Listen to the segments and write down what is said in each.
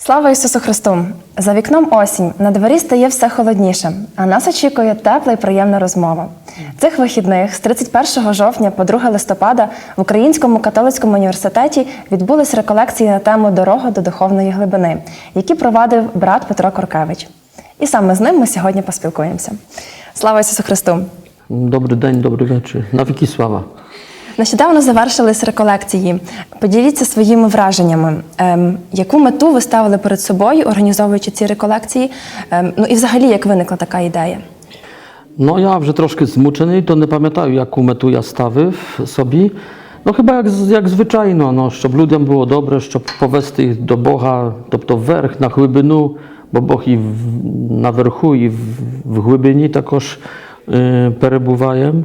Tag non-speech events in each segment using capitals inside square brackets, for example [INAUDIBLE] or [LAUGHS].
Слава Ісусу Христу! За вікном осінь на дворі стає все холодніше, а нас очікує тепла і приємна розмова. Цих вихідних з 31 жовтня по 2 листопада в Українському католицькому університеті відбулись реколекції на тему Дорога до духовної глибини, які провадив брат Петро Коркевич. І саме з ним ми сьогодні поспілкуємося. Слава Ісусу Христу! Добрий день, добрий вечір. На віки слава. Нещодавно завершились реколекції. Поділіться своїми враженнями, ем, яку мету ви ставили перед собою, організовуючи ці реколекції? Ем, ну і взагалі як виникла така ідея? No ja już troszkę zmuczony, to nie pamiętam jaką metu ja stawił sobie. No chyba jak, jak zwyczajno, no, żeby ludziom było dobre, żeby powesty ich do Boga, to werch, na głębinu, bo Bóg i w, na werchu i w, w głębinie takoż y, yy,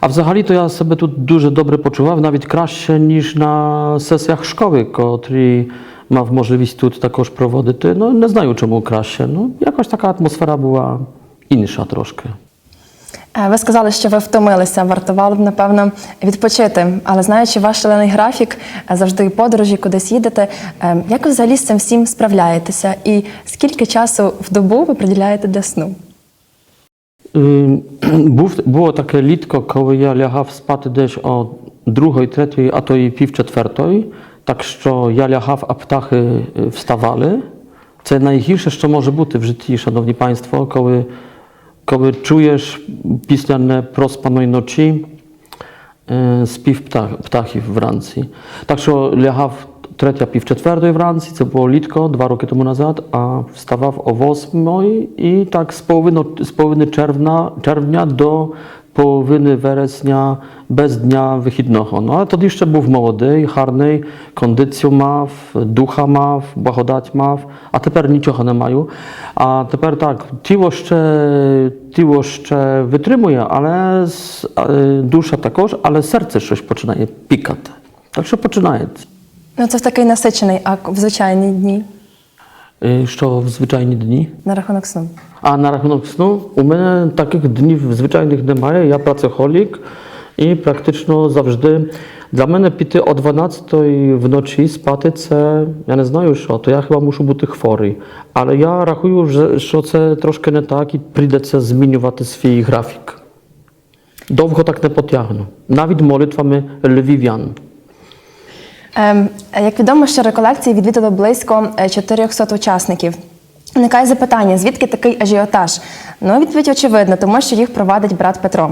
а взагалі то я себе тут дуже добре почував, навіть краще, ніж на сесіях школи, котрі мав можливість тут також проводити. Ну не знаю, чому краще. Ну, якось така атмосфера була інша трошки. Е, Ви сказали, що ви втомилися, вартувало б, напевно, відпочити. Але знаючи ваш шалений графік, е, завжди подорожі, кудись їдете, е, як ви взагалі з цим всім справляєтеся? І скільки часу в добу ви приділяєте для сну? [CLEARS THROAT] Ym, Був, було таке літко, коли я лягав спати десь о другої, третьої, а то і пів четвертої. Так що я лягав, а птахи е, вставали. Це найгірше, що може бути в житті, шановні państwo, коли, коли чуєш після непроспаної ночі е, спів птах, птахів вранці. Так що лягав третя, пів четвертої вранці, це було літко, два роки тому назад, а вставав о восьмої і так з половини, з половини червня, червня до половини вересня без дня вихідного. Ну, але тоді ще був молодий, гарний, кондицію мав, духа мав, благодать мав, а тепер нічого не маю. А тепер так, тіло ще, тіло ще витримує, але з- е, душа також, але серце щось починає пікати. Так що починається. Ну, це в такий насичений, а в звичайні дні Е, Що в звичайні дні? на рахунок сну. А на рахунок сну у мене таких днів звичайних немає. Я працехолік і практично завжди для мене піти о 12 вночі спати це я не знаю що, то я хіба мушу бути хворий. Але я рахую, що це трошки не так і прийдеться змінювати свій графік. Довго так не потягну. Навіть молитвами львів'ян. Ем, Як відомо, що реколекції відвідало близько е, 400 учасників. Виникає запитання, звідки такий ажіотаж? Ну, відповідь очевидна, тому що їх провадить брат Петро.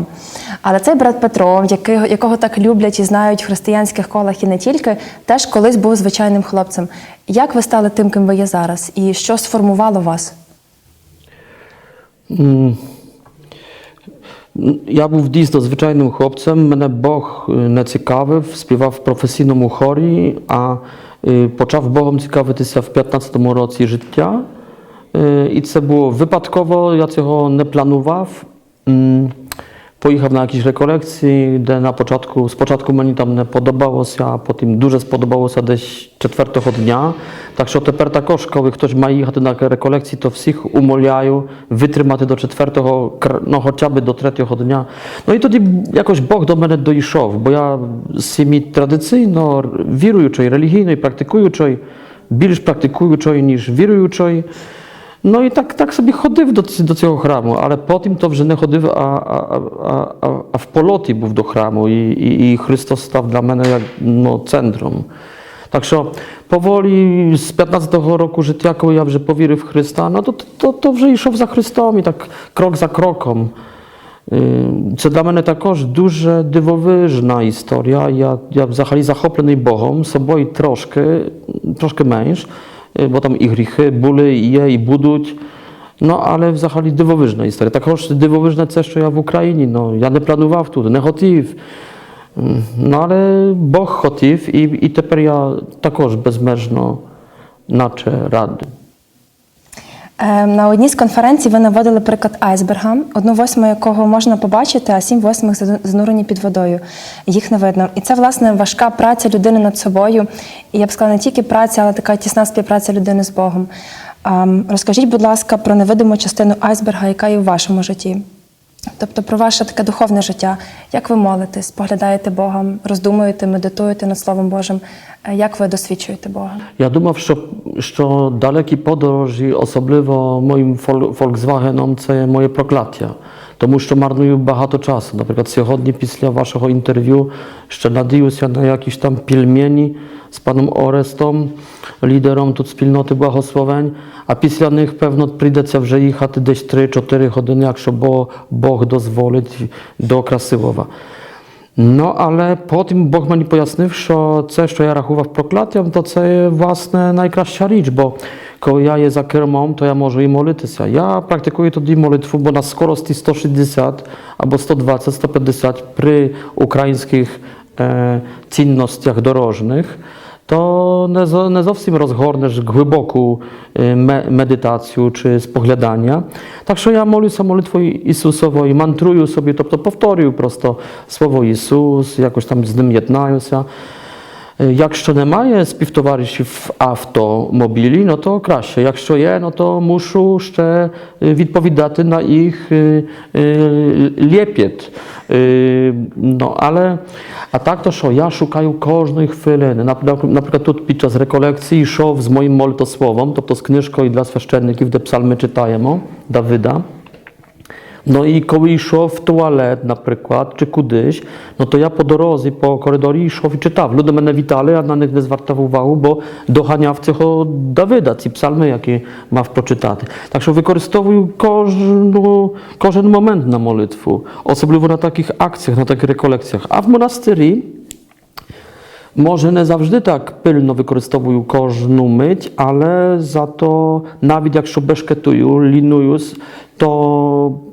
Але цей брат Петро, який- якого так люблять і знають в християнських колах і не тільки, теж колись був звичайним хлопцем. Як ви стали тим, ким ви є зараз? І що сформувало вас? Я був дійсно звичайним хлопцем. Мене Бог е, не цікавив, співав в професійному хорі, а е, почав Богом цікавитися в 15-му році життя. Е, І це було випадково, я цього не планував. М, Поїхав на якісь реколекції, де на початку, спочатку мені там не подобалося, а потім дуже сподобалося десь четвертого дня. Так що тепер також, коли хтось має їхати на реколекції, то всіх умоляю витримати до четвертого, ну хоча б до третього дня. Ну і тоді якось Бог до мене дійшов, бо я з сім'ї традиційно віруючої, релігійної, практикуючої, більш практикуючої, ніж віруючої. No i tak, tak sobie chodyw do, do tego chramu, ale po tym to wrzynę chodyw, a, a, a, a, a w poloti był do chramu i, i, i Chrystus stał dla mnie jak no, centrum. Także powoli z 15 roku życia, ja że powiery w Chrysta, no to, to, to że iszł za Chrystom i tak krok za krokom. Yy, co dla mnie takoż duże, dywowyżna historia. Ja, ja zachali zachoplony Bogom, sobą troszkę, troszkę męż. Богом, там і гріхи були, і je, i будуть. Ну, але взагалі дивовижна історія. Також дивовижне це, що я в Україні. Ну, я не планував тут, не хотів. Ну, але Бог хотів, і, і тепер я також безмежно наче радий. Е, На одній з конференцій ви наводили приклад айсберга, одну восьму якого можна побачити, а сім восьмих зану- занурені під водою. Їх не видно. І це, власне, важка праця людини над собою. І я б сказала, не тільки праця, але така тісна співпраця людини з Богом. Розкажіть, будь ласка, про невидиму частину айсберга, яка є у вашому житті. Тобто про ваше таке духовне життя. Як ви молитесь, поглядаєте Бога, роздумуєте, медитуєте над Словом Божим? Е, Як ви досвідчуєте Бога? Ja думав, що, що далекі подорожі, особливо моїм фол- це моє прокляття. Тому що марную багато часу. Наприклад, сьогодні після вашого інтерв'ю ще надіюся на якісь там пільмені з паном Орестом, лідером тут спільноти благословень, а після них, певно, прийдеться вже їхати десь 3-4 години, якщо Бо- Бог дозволить до Красилова. Ну, але потім Бог мені пояснив, що це, що я рахував прокляттям, то це є, власне найкраща річ, бо коли я є за кермом, то я можу і молитися. Я практикую тоді молитву, бо на скорості 160 або 120, 150 при українських е, цінностях дорожніх, to nie, zo- nie zowsім rozgornesz głęboką me, medytację czy spoglądania. Także ja się modlitwą Isusowo i mantruję sobie, to, powtórił prosto słowo Jezus, jakoś tam z nim jednają się. E, Якщо немає співтоваришів в автомобілі, ну то краще. Якщо є, ну то мушу ще е, відповідати на їх е, е, лєпіт. Е, Ну, але, а так то що, я шукаю кожної хвилини. Наприклад, наприклад, тут під час реколекції йшов з моїм молитословом, тобто з книжкою для священників, де псалми читаємо, Давида. no i koły szło w toalet na przykład, czy kudyś, no to ja po drodze, po korydorii szło i czytał. Ludzie mnie witali, a na nich nie zwracał uwagi, bo dochaniawcy ho Dawida, ci psalmy, jakie ma w poczytany. Także wykorzystowują każdy, moment na modlitwę, osobliwie na takich akcjach, na takich rekolekcjach. A w monasterii może nie zawsze tak pilno wykorzystowują każdą myć, ale za to nawet jak się beszketują, to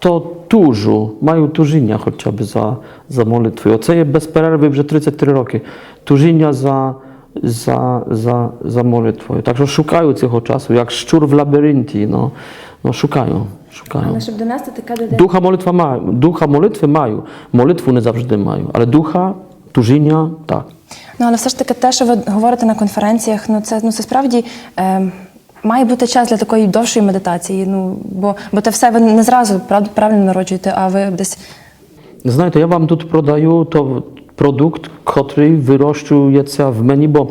то тужу, маю тужіння хоча б за, за молитвою. Оце є без перерви вже 33 роки. Тужіння за, за, за, за молитвою. Так що шукаю цього часу, як щур в лабіринті. Ну, ну, шукаю, шукаю. щоб донести таке до Духа молитва маю, духа молитви маю, молитву не завжди маю, але духа, тужіння так. Ну, але все ж таки, те, що ви говорите на конференціях, ну це ну це справді е, має бути час для такої довшої медитації. Ну бо, бо те все ви не зразу правильно народжуєте, а ви десь Знаєте, я вам тут продаю то продукт, який вирощується в мені, бо,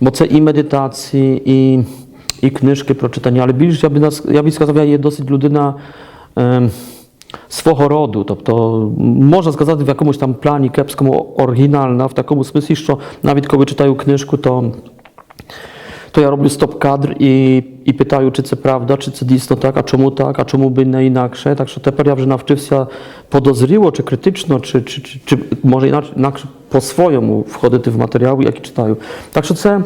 бо це і медитації, і, і книжки прочитання, але більш я нас, я би сказав, я є досить людина ем, свого роду, тобто можна сказати в якомусь там плані кепському оригінальна, в такому смислі, що навіть коли читаю книжку, то to ja robię stop kadr i, i pytają, czy to prawda, czy to dійсно tak, a czemu tak, a czemu by nie inakше. Так що тепер я вже навчився подозріло, чи критично, чи, чи, чи, чи може інакше, інакше по-своєму входити в матеріали, які читаю. Так що це,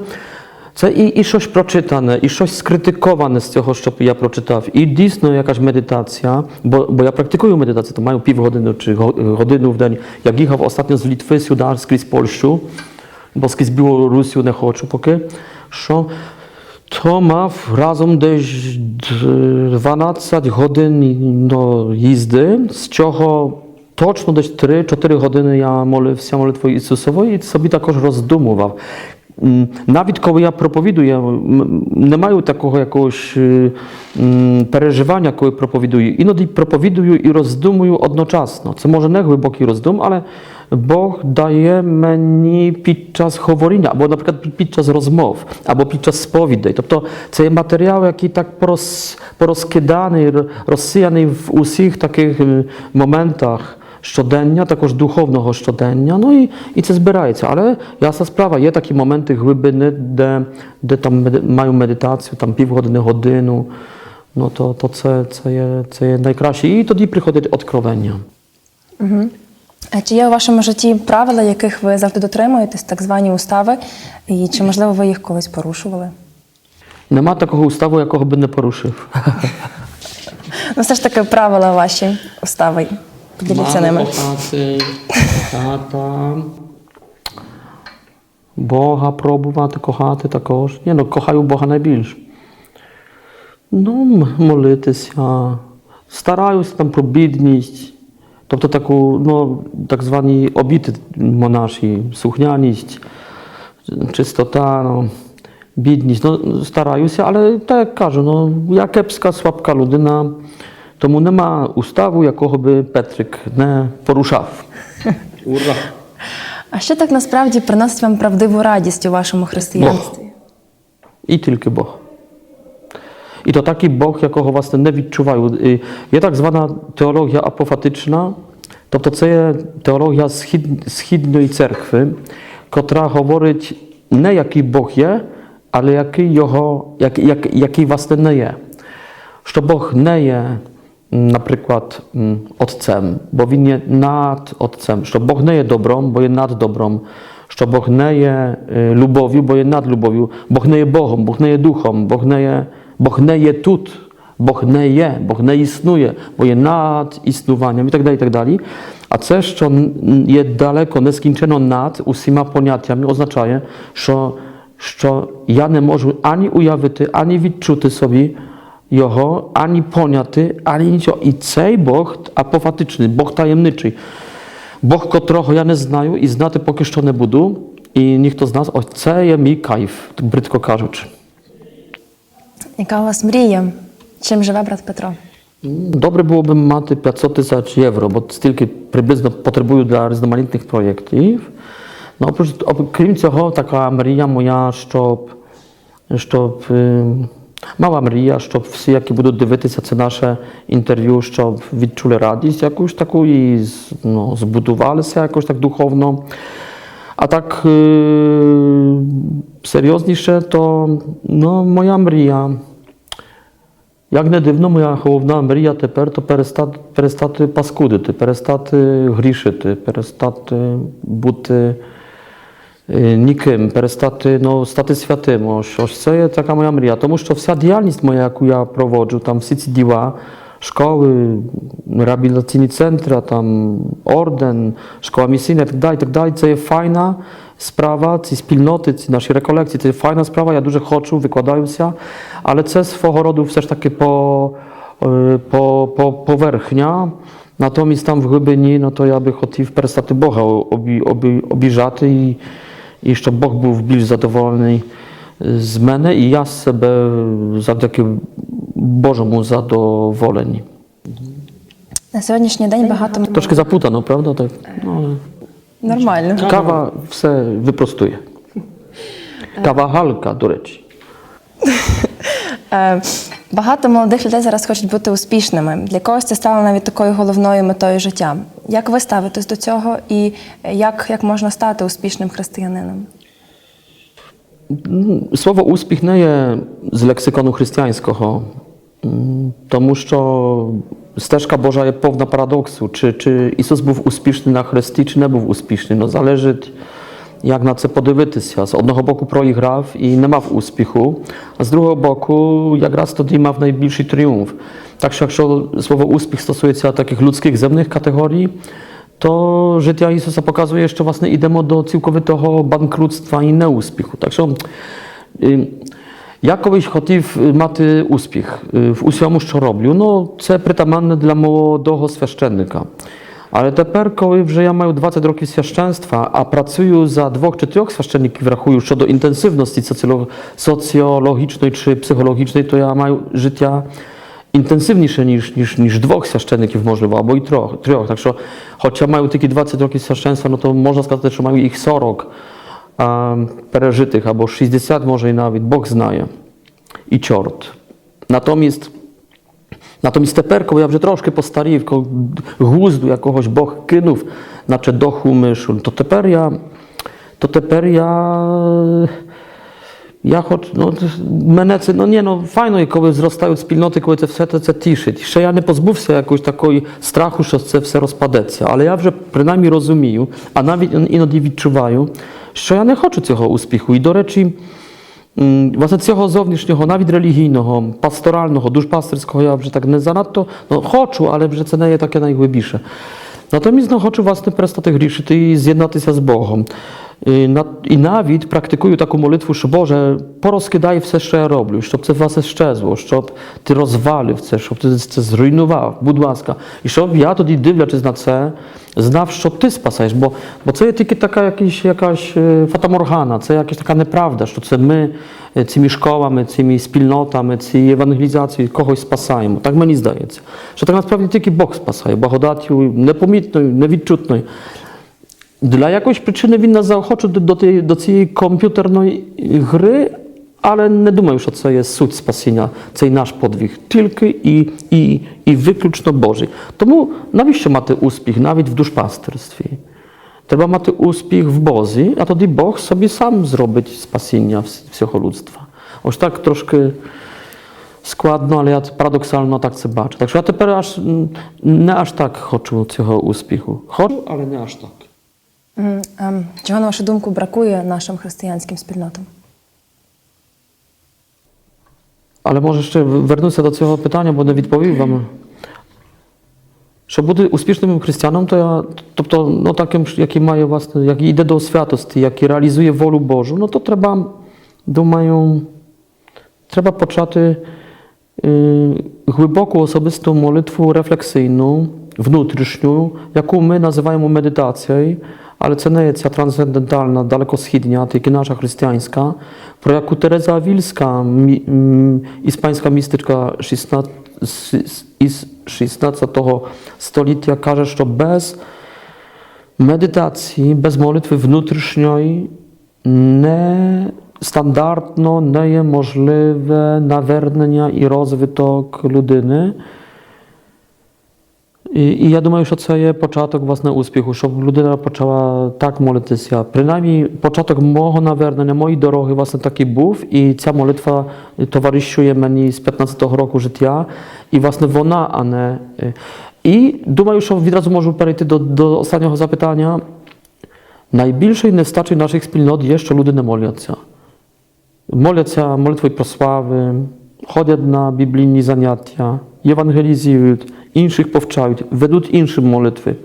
це і, і щось прочитане, і щось скритиковане з цього, що я прочитав. І дійсно якась медитація, бо, бо я практикую медитацію, то маю півгодини чи го- годину в день. Jak їхав останньо з Літви сюди, скрізь Польщу, бо скрізь Білорусію не хочу поки, що то мав разом десь 12 годин no, їзди, з чого точно десь 3-4 години я молився молитвою Ісусовою і собі також роздумував. Навіть коли я проповідую, м, не маю такого якогось е, переживання, коли проповідую. Іноді проповідую і роздумую одночасно. Це може не глибокий роздум, але Бог дає мені під час говоріння, або, наприклад, під час розмов, або під час сповідей. Тобто це є матеріал, який так порозкиданий, розсіяний в усіх таких е, моментах щодення, також духовного щодення. Ну і, і це збирається. Але ясна справа, є такі моменти глибини, де, де там маю медитацію, там півгодини, годину. Ну то, то це, це, є, це є найкраще. І тоді приходить откровення. Е, Чи є у вашому житті правила, яких ви завжди дотримуєтесь, так звані устави, і чи можливо ви їх колись порушували? Нема такого уставу, якого би не порушив. Ну, все ж таки, правила ваші устави. Поділіться ними. кохати, тата, Бога пробувати, кохати також. Ні, ну кохаю Бога найбільше. Ну, м- молитися. Стараюся там про бідність. Тобто таку, ну, так звані обіти монаші, сухняність, czystoта, no, бідність. Ну, стараюся, але так як кажу, no, я кепська, слабка людина. Тому нема уставу, якого би Петрик не порушав. [LAUGHS] Ура! А що так насправді приносить вам правдиву радість у вашому християнстві? І тільки Бог. І to taki Бог, якого власне не відчуваю. Є так звана теологія апофатична, тобто це є теологія схід, східної церкви, котра говорить не який Бог є, але який, його, як, як, який власне не є. Що Бог не є, na przykład mm, otcem, bo winie nad otcem, że bochneje dobrą, bo je nad dobrą, że bochneje y, lubowiu, bo je nad lubowiu, bochneje Bohom, bochneje duchom, bochneje, bochneje tut, bochneje, bochne istnuje, bo je nad istnuwaniem itd., tak itd. Tak A co jeszcze je daleko, nieskończono nad usima poniatiami oznacza że, że ja nie mogę ani ujawić, ani wyczuty sobie, так далі. А це, що н- є далеко, нескінчено над усіма поняттями, означає, що, що я не можу ані уявити, ані відчути собі його, ані поняти, ані нічого. І цей Бог апофатичний, Бог таємничий. Бог, котрого я не знаю і знати поки що не буду. І ніхто з нас, ось це є мій кайф, бридко кажучи. Яка у вас мрія? Чим живе брат Петро? Добре було б мати 500 тисяч євро, бо стільки приблизно потребую для різноманітних проєктів. Ну, опrócz, op- крім цього, така мрія моя, щоб, щоб е, мала мрія, щоб всі, які будуть дивитися це наше інтерв'ю, щоб відчули радість якусь таку і ну, збудувалися якось так духовно. А так е, серйозніше, то ну, моя мрія. Як не дивно, моя головна мрія тепер то перестати, перестати паскудити, перестати грішити, перестати бути е, ніким, перестати ну, стати святим. Ось, ось це є така моя мрія. Тому що вся діяльність моя, яку я проводжу, там всі ці діла, школи, реабілітаційні центри, там орден, школа місійна і так далі, і так далі, це є файна справа, ці спільноти, ці наші реколекції, це є файна справа, я дуже хочу, викладаюся, але це свого роду все ж таки по, е, по, по поверхня. Натомість там в глибині, no to ja би хотів перестати Бога обі, обі, обіжати і, і щоб Бог був більш задоволений з мене і я себе завдяки Божому задоволені. На сьогоднішній день багато Трошки запутано, правда? Так? Ну, нормально. кава все випростує. Кава галка, до речі. Е, Багато молодих людей зараз хочуть бути успішними. Для когось це стало навіть такою головною метою життя. Як ви ставитесь до цього і як, як можна стати успішним християнином? Słowo uspіх nie є з лексикону християнського, тому що стежка Божа є повна парадоксу. Чи, чи Ісус був успішний на хресті, чи не був успішний? Ну, залежить, як на це подивитися. З одного боку проіграв і не мав успіху, а з другого боку, якраз тоді мав найбільший тріумф. Так що, якщо слово успіх стосується таких людських земних категорій, to życia Jezusa pokazuje, що власне йдемо до цілковитого банкрутства і неуспіху. Так що y, я колись хотів мати успіх y, в усьому, що роблю. Ну, це притаманне для молодого священника. Але тепер, коли вже я маю 20 років священstwa, a pracuję za dwóch czy trzech świadczeników, rachuję щодо intensywności socjolo- socjologicznej czy psychologicznej, to ja mam życia intensywніше, ніж, ніж, ніж двох священників, можливо, або і трьох. трьох. Так що, хоча маю тільки 20 років священства, ну то можна сказати, що маю їх 40 а, пережитих, або 60 може і навіть, Бог знає. І чорт. Натомість, натомість тепер, коли я вже трошки постарів, коли глузду якогось Бог кинув, наче доху мишу, то тепер я, то тепер я хоч, ну, мене це, ну ні, ну файно, коли зростають спільноти, коли це все це тішить. Ще я не позбувся якогось такої страху, що це все розпадеться. Але я вже принаймні розумію, а навіть іноді відчуваю, що я не хочу цього успіху. І, до речі, власне, цього зовнішнього, навіть релігійного, пасторального, душпастерського я вже так не занадто ну, хочу, але вже це не є таке найглибіше. Натомість ну, хочу власне перестати грішити і з'єднатися з Богом. І, навіть практикую таку молитву, що Боже, порозкидай все, що я роблю, щоб це вас щезло, щоб ти розвалив це, щоб ти це зруйнував, будь ласка. І щоб я тоді, дивлячись на це, знав, що ти спасаєш. Бо, бо це є тільки така якась, якась фатаморгана, це якась така неправда, що це ми цими школами, цими спільнотами, цією евангелізацією когось спасаємо. Так мені здається. Що так насправді тільки Бог спасає, благодаттю непомітною, невідчутною. Для якоїсь причини він нас заохочує до, до, тієї- до цієї комп'ютерної гри, але не думаю, що це є суть спасіння, цей наш подвиг. Тільки і, і, і виключно Божий. Тому навіщо мати успіх навіть в душпастерстві? Треба мати успіх в Бозі, а тоді Бог собі сам зробить спасіння вс- всього людства. Ось так трошки складно, але я paradoksalno tak це бачу. Так що я тепер аж м, не аж так хочу цього успіху. Хочу, але не аж так. М, ем, Чого, на вашу думку, бракує нашим християнським спільнотам? Але може ще вернутися до цього питання, бо не відповів вам. Щоб бути успішним християном, то я, тобто, ну таким, ж, який має власне, який йде до святості, який реалізує волю Божу, ну то треба, думаю, треба почати е, глибоку особисту молитву рефлексійну, внутрішню, яку ми називаємо медитацією, Alecynacja transcendentalna, dalekowschodnia, tak jak nasza chrześcijańska, pro jaką Teresa Wilska, mi, mm, m, hiszpańska mistyczka XVI stulecia, każe, że bez medytacji, bez modlitwy wnętrznej nie standardno nie jest możliwe nawernienie i rozwitok ludyny. І, і я думаю, що це є початок власне успіху, щоб людина почала так молитися. Принаймні, початок мого навернення, моєї дороги власне так і був, і ця молитва товаришує мені з 15-го року життя, і власне вона, а не. е. І думаю, що відразу можу перейти до, до останнього запитання. Найбільшою нестачею наших спільнот є, що люди не моляться. Моляться молитвою прослави, ходять на біблійні заняття, євангелізують, інших повчають, ведуть інші молитви,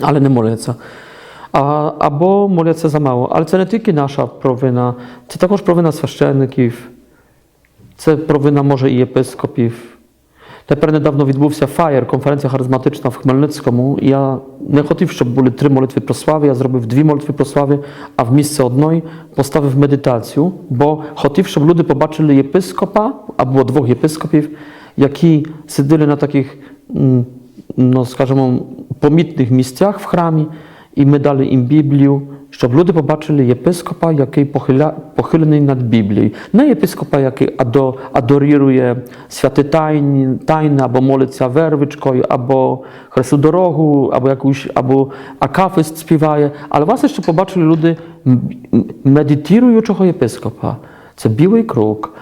але не моляться. А, або моляться за мало. Але це не тільки наша провина, це також провина священників, це провина може і єпископів. Тепер недавно відбувся фаєр, конференція харизматична в Хмельницькому. І я не хотів, щоб були три молитви прослави. Я зробив дві молитви прослави, а в місце одної поставив медитацію, бо хотів, щоб люди побачили єпископа або двох єпископів, які сиділи на таких, м, ну скажімо, помітних місцях в храмі, і ми дали їм Біблію, щоб люди побачили єпископа, який похиля, похилений над Біблією. Не єпископа, який адо, адорірує святі тайні, тайни, або молиться вервичкою, або Хресту дорогу, або якусь, або акафист співає. Але власне, щоб побачили люди м- м- медитуючого єпископа. Це білий крок.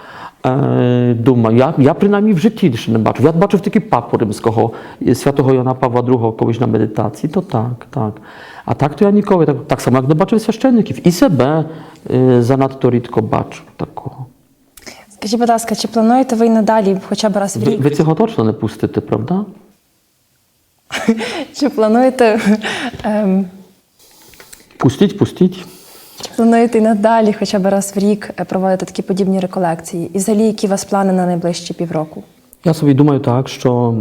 Е, Думаю, я, я принаймні в житті ще не бачив. Я бачив тільки папу римського, святого Йоанна Павла II колись на медитації, то так, так. А так то я ніколи, так, так само як не бачив священників. І себе е, занадто рідко бачу такого. Скажіть, будь ласка, чи плануєте ви й надалі, хоча б раз в Ви, рік, ви цього точно не пустите, правда? [LAUGHS] чи плануєте, ем, Пустіть, пустіть. Чи плануєте й надалі, хоча б раз в рік е, проводити такі подібні реколекції? І взагалі, які у вас плани на найближчі півроку? Я собі думаю так, що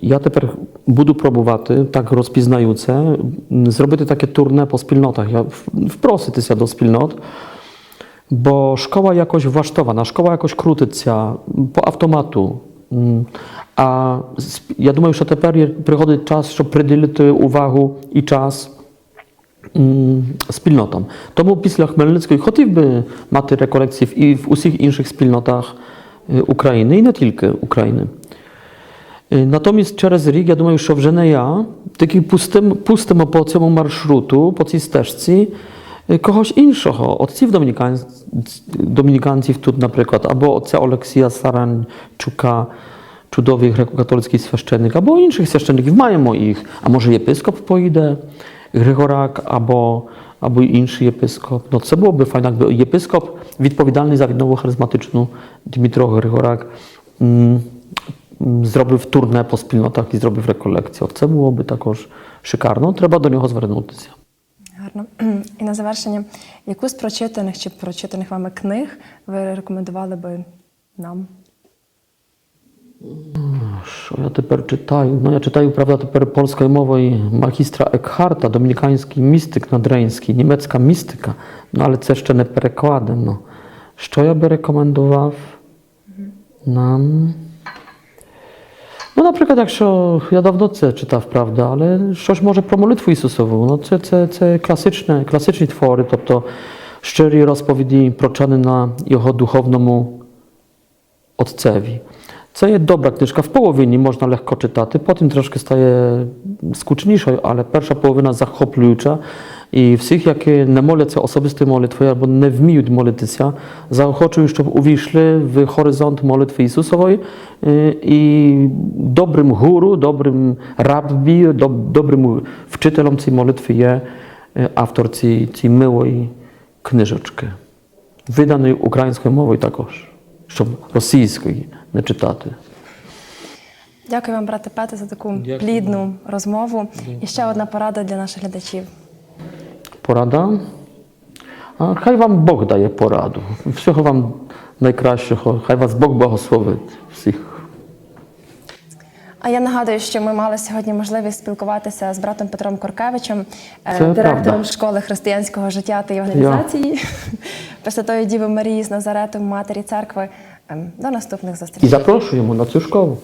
я тепер буду пробувати, так розпізнаю це, зробити таке турне по спільнотах, я в- вprosитися до спільнот, бо школа якось влаштована, школа якось крутиться по автомату. А я думаю, що тепер приходить час, щоб приділити увагу і час спільнотам. Тому після Хмельницької хотів би мати реколекції і в усіх інших спільнотах е, України, і не тільки України. Е, Натомість через рік, я думаю, що вже не я, тільки пустимо, пустимо по цьому маршруту, по цій стежці е, когось іншого, отців домініканців, домініканців тут, наприклад, або отця Олексія Саранчука, чудовий греко-католицький священник, або інших священників, маємо їх. А може єпископ поїде, Григорак, або, або інший єпископ. Ну, це було б файно, якби єпископ відповідальний за віднову харизматичну Дмитро Григорак зробив турне по спільнотах і зробив реколекцію. Це було б також шикарно. Треба до нього звернутися. Гарно. [CLEARS THROAT] І на завершення, яку з прочитаних чи прочитаних вами книг ви рекомендували би нам? Що я тепер читаю? No ja czytаю, prawda, тепер polskiej mowy magistra Eckharta, dominikański mistyk nadreński, niemiecka mistyka, no ale це ще не перекладено. No. Що я би рекомендував нам? No na przykład, якщо я давно це читав, правда, але щось може про молитву Ісусову. Ну, це, це, це класичне, класичні твори, тобто щирі розповіді прочани на його духовному Отцеві. co jest dobra kniżka. W połowie nie można lekko czytać, potem troszkę staje skutniejsza, ale pierwsza połowa zachoplująca i wszystkich, jakie nie molecą osobiste modlitwy albo nie wmiją moletycja, zaochoczył, żeby uwiszli w horyzont modlitwy Jezusowej y, i dobrym guru, dobrym rabbi, do, dobrym wczytelom tej modlitwy jest y, autor tej, tej miłej kniżeczki, wydanej ukraińską mową także, rosyjskiej. Не читати. Дякую вам, брате Пете, за таку плідну розмову. І ще одна порада для наших глядачів. Порада. А хай вам Бог дає пораду. Всього вам найкращого. Хай вас Бог благословить всіх. А я нагадую, що ми мали сьогодні можливість спілкуватися з братом Петром Коркевичем, е, Це директором правда. школи християнського життя та евангелізації [LAUGHS] Пресвятої Діви Марії з Назарету, Матері Церкви. Ем, До наступних І запрошуємо на цю школу.